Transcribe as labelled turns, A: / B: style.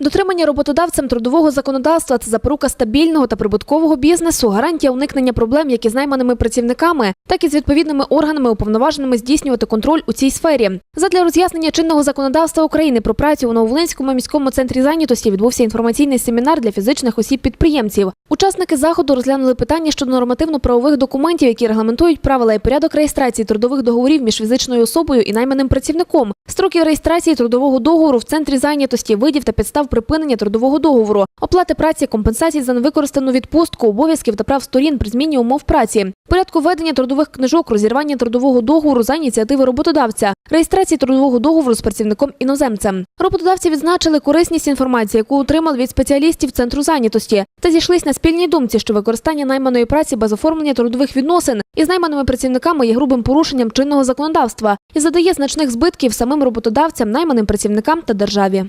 A: Дотримання роботодавцем трудового законодавства це запорука стабільного та прибуткового бізнесу, гарантія уникнення проблем як із найманими працівниками, так і з відповідними органами, уповноваженими здійснювати контроль у цій сфері. Задля роз'яснення чинного законодавства України про працю у Нововолинському міському центрі зайнятості відбувся інформаційний семінар для фізичних осіб-підприємців. Учасники заходу розглянули питання щодо нормативно-правових документів, які регламентують правила і порядок реєстрації трудових договорів між фізичною особою і найманим працівником, строків реєстрації трудового договору в центрі зайнятості, видів та підстав припинення трудового договору, оплати праці, компенсацій за невикористану відпустку, обов'язків та прав сторін при зміні умов праці, порядку ведення трудових книжок, розірвання трудового договору за ініціативи роботодавця, реєстрації трудового договору з працівником іноземцем. Роботодавці відзначили корисність інформації, яку отримали від спеціалістів центру зайнятості, та зійшлись на спільній думці, що використання найманої праці без оформлення трудових відносин із найманими працівниками є грубим порушенням чинного законодавства і задає значних збитків самим роботодавцям, найманим працівникам та державі.